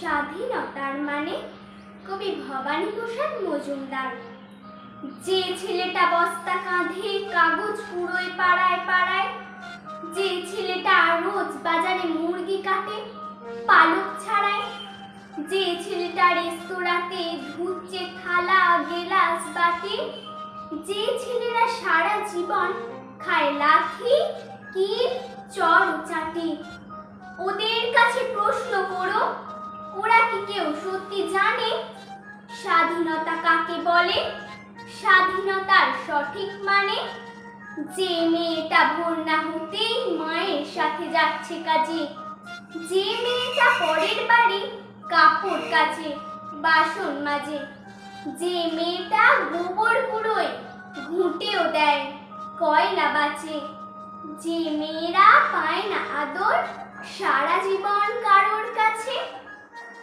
স্বাধীনতার মানে? কবি ভবানী প্রসাদ মজুমদার। যে ছেলেটা বস্তা কাঁধে, কাগজ কুড়োয় পাড়ায় পাড়ায়, যে ছেলেটা রোজ বাজারে মুরগি কাটে, পালক ছাড়ায়, যে ছেলেটা রেস্তোরাঁতে ধুচ্ছে থালা, গেলাস বাটি, যে ছেলেরা সারা জীবন খায় লাথি, কিল, চর ওরা কি কেউ সত্যি জানে? স্বাধীনতা কাকে বলে? স্বাধীনতার সঠিক মানে? যে মেয়েটা ভোর না হতেই মায়ের সাথে যাচ্ছে কাজে। যে মেয়েটা পরের বাড়ি কাপড় কাচে, বাসন মাজে। যে মেয়েটা গোবর কুড়োয় ঘুঁটেও দেয়, কয়লা বাঁচে। যে মেয়েরা পায় না আদর, সারা জীবন কাছে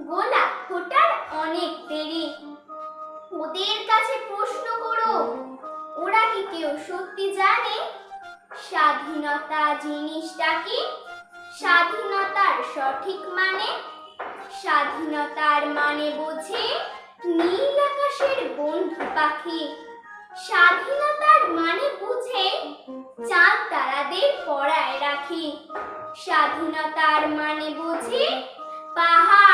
গোলাপ ফোটার অনেক দেরি। ওদের কাছে প্রশ্ন করো। ওরা কি কেউ সত্যি জানে? স্বাধীনতা জিনিসটা কি? স্বাধীনতার সঠিক মানে? স্বাধীনতার মানে বোঝে নীল আকাশের বন্ধু পাখি। স্বাধীনতার মানে বুঝে চাঁদ তারাদের পড়ায় রাখি। স্বাধীনতার মানে বুঝে পাহাড়